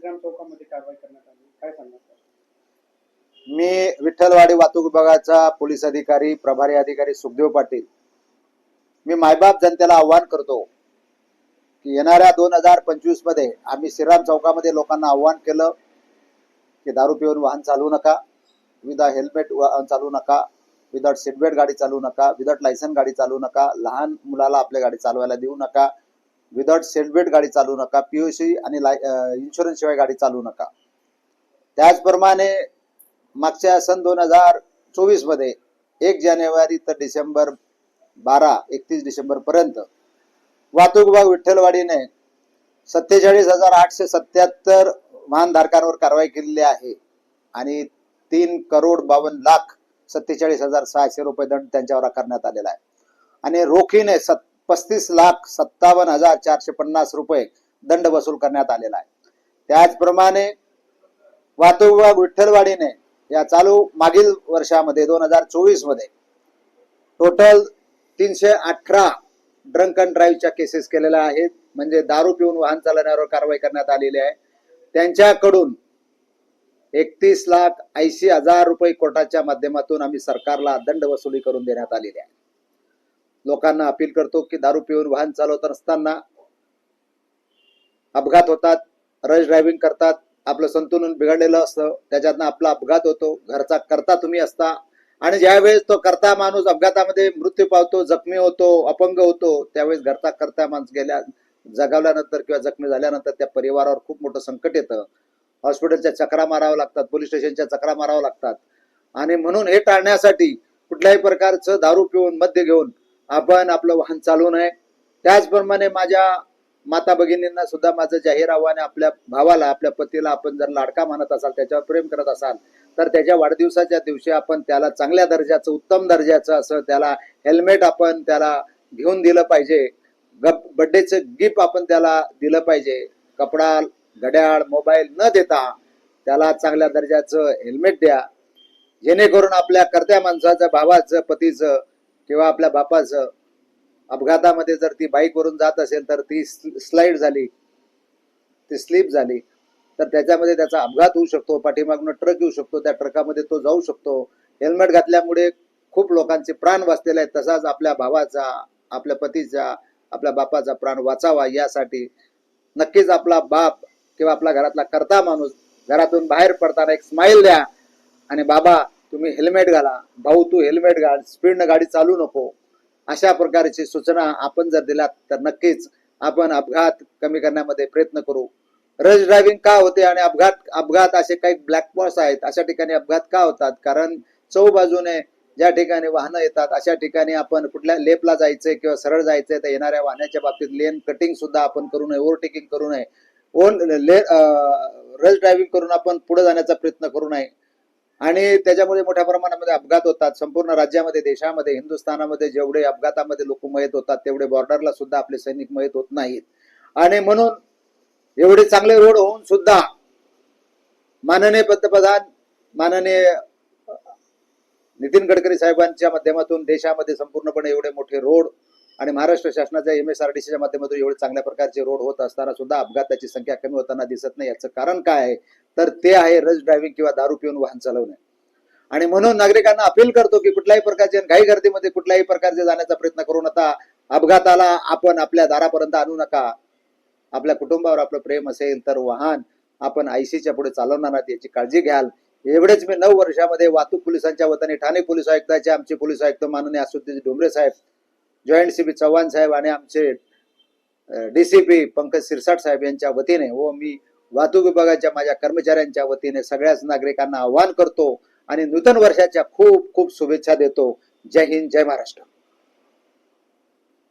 श्रीराम चौकामध्ये कारवाई करण्यात आली. काय सांगणार मी विठ्ठलवाडी वाहतूक विभागाचा पोलीस अधिकारी प्रभारी अधिकारी सुखदेव पाटील. मी मायबाप जनतेला आव्हान करतो की येणाऱ्या दोन हजार पंचवीसमध्ये आम्ही श्रीराम चौकामध्ये लोकांना आव्हान केलं की दारू पिऊन वाहन चालवू नका विदा हेल्मेट वाहन चालवू नका विदाउट सीटबेल्ट गाडी चालवू नका विदाउट लायसन गाडी चालवू नका लहान मुलाला आपल्या गाडी चालवायला देऊ नका विदाउट सेल्फबेट गाडी चालवू नका पीयूसी आणि इन्शुरन्स शिवाय गाडी चालवू नका. त्याचप्रमाणे मागच्या सन दोन हजार चोवीसमध्ये एक जानेवारी तर डिसेंबर बारा एकतीस डिसेंबर पर्यंत वाहतूक विभाग विठ्ठलवाडीने सत्तेचाळीस हजार आठशे सत्याहत्तर वाहनधारकांवर कारवाई केलेली आहे आणि तीन करोड बावन्न लाख सत्तेचाळीस हजार सहाशे रुपये दंड त्यांच्यावर आकारण्यात आलेला आहे. आणि रोखीने सत् पस्तीस लाख सत्तावन्न हजार चारशे पन्नास रुपये दंड वसूल करण्यात आलेला आहे. त्याचप्रमाणे वाहतूक विभाग विठ्ठलवाडीने या चालू मागील वर्षामध्ये दोन हजार चोवीसमध्ये टोटल तीनशे अठरा ड्रंक अँड ड्राईव्हच्या केसेस केलेल्या आहेत. म्हणजे दारू पिऊन वाहन चालवण्यावर कारवाई करण्यात आलेली आहे. त्यांच्याकडून एकतीस लाख ऐंशी हजार रुपये कोर्टाच्या माध्यमातून आम्ही सरकारला दंड वसुली करून देण्यात आलेली आहे. लोकांना अपील करतो की दारू पिऊन वाहन चालवत असताना अपघात होतात रश ड्रायव्हिंग करतात आपलं संतुलन बिघडलेलं असतं त्याच्यातनं आपला अपघात होतो घरचा करता तुम्ही असता आणि ज्यावेळेस तो करता माणूस अपघातामध्ये मृत्यू पावतो जखमी होतो अपंग होतो त्यावेळेस घरचा करता माणूस गेल्या जगावल्यानंतर किंवा जखमी झाल्यानंतर त्या परिवारावर खूप मोठं संकट येतं. हॉस्पिटलच्या चक्रा माराव्या लागतात पोलीस स्टेशनच्या चक्रा माराव्या लागतात. आणि म्हणून हे टाळण्यासाठी कुठल्याही प्रकारचं दारू पिऊन मद्य घेऊन आपण आपलं वाहन चालवू नये त्याचप्रमाणे माझ्या माता भगिनींना सुद्धा माझं जाहीर आव्हान आपल्या भावाला आपल्या पतीला आपण जर लाडका मानत असाल त्याच्यावर प्रेम करत असाल तर त्याच्या वाढदिवसाच्या दिवशी आपण त्याला चांगल्या दर्जाचं उत्तम दर्जाचं असं त्याला हेल्मेट आपण त्याला घेऊन दिलं पाहिजे. गप बड्डेचं गिफ्ट आपण त्याला दिलं पाहिजे. कपडा घड्याळ मोबाईल न देता त्याला चांगल्या दर्जाचं हेल्मेट द्या. जेणेकरून आपल्या कर्त्या माणसाचं भावाचं पतीचं किंवा आपल्या बापाचं अपघातामध्ये जर ती बाईकवरून जात असेल तर ती स्लाइड झाली ती स्लिप झाली तर त्याच्यामध्ये त्याचा अपघात होऊ शकतो पाठीमागून ट्रक येऊ शकतो त्या ट्रकामध्ये तो जाऊ शकतो. हेल्मेट घातल्यामुळे खूप लोकांचे प्राण वाचलेले आहेत. तसाच आपल्या भावाचा आपल्या पतीचा आपल्या बापाचा प्राण वाचावा यासाठी नक्कीच आपला बाप किंवा आपला घरातला करता माणूस घरातून बाहेर पडताना एक स्माइल द्या आणि बाबा तुम्ही हेल्मेट घाला भाऊ तू हेल्मेट घाल स्पीडनं गाडी चालू नको. अशा प्रकारची सूचना आपण जर दिलात तर नक्कीच आपण अपघात कमी करण्यामध्ये प्रयत्न करू. रश ड्रायव्हिंग का होते आणि अपघात अपघात असे काही ब्लॅक बॉक्स आहेत अशा ठिकाणी अपघात का होतात? कारण चौबाजूने ज्या ठिकाणी वाहनं येतात अशा ठिकाणी आपण कुठल्या लेपला जायचंय किंवा सरळ जायचंय तर येणाऱ्या वाहनाच्या बाबतीत लेन कटिंग सुद्धा आपण करू नये ओव्हरटेकिंग करू नये. ओन ले रश ड्रायव्हिंग करून आपण पुढे जाण्याचा प्रयत्न करू नये. आणि त्याच्यामुळे मोठ्या प्रमाणामध्ये अपघात होतात. संपूर्ण राज्यामध्ये देशामध्ये हिंदुस्थानामध्ये जेवढे अपघातामध्ये लोक मयत होतात तेवढे बॉर्डरला सुद्धा आपले सैनिक मयत होत नाहीत. आणि म्हणून एवढे चांगले रोड होऊन सुद्धा माननीय पंतप्रधान माननीय नितीन गडकरी साहेबांच्या माध्यमातून देशामध्ये संपूर्णपणे एवढे मोठे रोड आणि महाराष्ट्र शासनाच्या एम एस आर डी सीच्या माध्यमातून एवढे चांगल्या प्रकारचे रोड होत असताना सुद्धा अपघाताची संख्या कमी होताना दिसत नाही. याचं कारण काय आहे? तर ते आहे रश ड्रायव्हिंग किंवा दारू पिऊन वाहन चालवणे. आणि म्हणून नागरिकांना अपील करतो की कुठल्याही प्रकारचे घाई गर्दीमध्ये कुठल्याही प्रकारचे जाण्याचा प्रयत्न करू नका. अपघाताला आपण आपल्या दारापर्यंत आणू नका. आपल्या कुटुंबावर आपलं प्रेम असेल तर वाहन आपण आयसीच्या पुढे चालवणार नाहीत याची काळजी घ्याल. एवढेच मी नऊ वर्षामध्ये वाहतूक पोलिसांच्या वतीने ठाणे पोलीस आयुक्ताचे आमचे पोलीस आयुक्त माननीय असुद्दीन डोंगरे साहेब जॉईंट सीपी चव्हाण साहेब आणि आमचे D C P Pankaj Sirsat साहेब यांच्या वतीने व मी वाहतूक विभागाच्या माझ्या कर्मचाऱ्यांच्या वतीने सगळ्याच नागरिकांना आवाहन करतो आणि नूतन वर्षाच्या खूप खूप शुभेच्छा देतो. जय हिंद जय महाराष्ट्र.